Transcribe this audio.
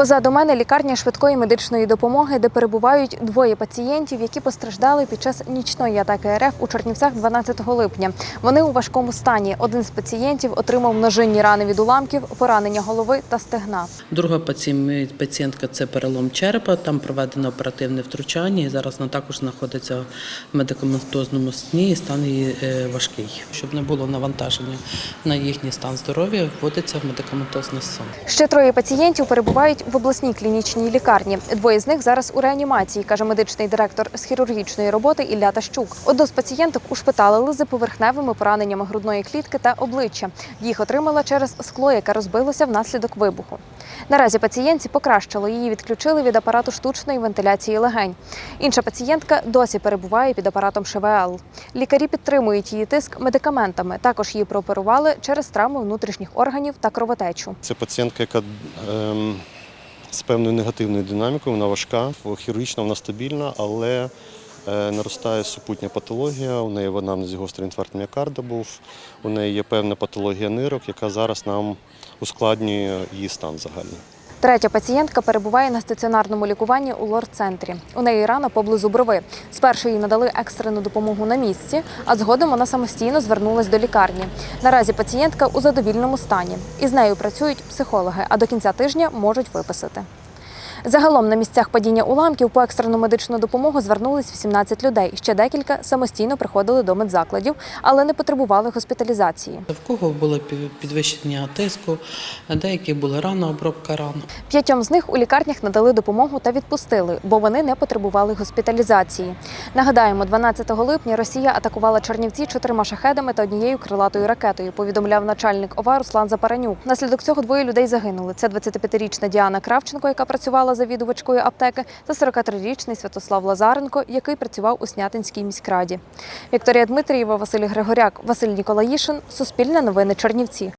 Позаду мене лікарня швидкої медичної допомоги, де перебувають двоє пацієнтів, які постраждали під час нічної атаки РФ у Чернівцях 12 липня. Вони у важкому стані. Один з пацієнтів отримав множинні рани від уламків, поранення голови та стегна. Друга паці- пацієнтка це перелом черепа. Там проведено оперативне втручання. І зараз вона також знаходиться в медикаментозному сні і стан її е, важкий. Щоб не було навантаження на їхній стан здоров'я, вводиться в медикаментозний сон. Ще троє пацієнтів перебувають в обласній клінічній лікарні. Двоє з них зараз у реанімації, каже медичний директор з хірургічної роботи Ілля Тащук. Одну з пацієнток ушпиталили за поверхневими пораненнями грудної клітки та обличчя. Їх отримала через скло, яке розбилося внаслідок вибуху. Наразі пацієнтці покращило. Її відключили від апарату штучної вентиляції легень. Інша пацієнтка досі перебуває під апаратом ШВЛ. Лікарі підтримують її тиск медикаментами. Також її прооперували через травму внутрішніх органів та кровотечу. Це пацієнтка, яка ем, з певною негативною динамікою, вона важка, хірургічна вона стабільна, але е, наростає супутня патологія. У неї в анамнезі гострий інфаркт міокарда був, у неї є певна патологія нирок, яка зараз нам ускладнює її стан загальний. Третя пацієнтка перебуває на стаціонарному лікуванні у лор-центрі. У неї рана поблизу брови. Спершу їй надали екстрену допомогу на місці, а згодом вона самостійно звернулась до лікарні. Наразі пацієнтка у задовільному стані. Із нею працюють психологи, а до кінця тижня можуть виписати. Загалом на місцях падіння уламків по екстрену медичну допомогу звернулись 18 людей. Ще декілька самостійно приходили до медзакладів, але не потребували госпіталізації. В кого було підвищення тиску, деякі були рана, обробка ран. П'ятьом з них у лікарнях надали допомогу та відпустили, бо вони не потребували госпіталізації. Нагадаємо, 12 липня Росія атакувала Чернівці чотирма шахедами та однією крилатою ракетою. Повідомляв начальник ОВА Руслан Запаранюк. Наслідок цього двоє людей загинули. Це 25-річна Діана Кравченко, яка працювала завідувачкою аптеки, та 43-річний Святослав Лазаренко, який працював у Снятинській міськраді. Вікторія Дмитрієва, Василь Григоряк, Василь Ніколаїшин. Суспільне новини Чернівці.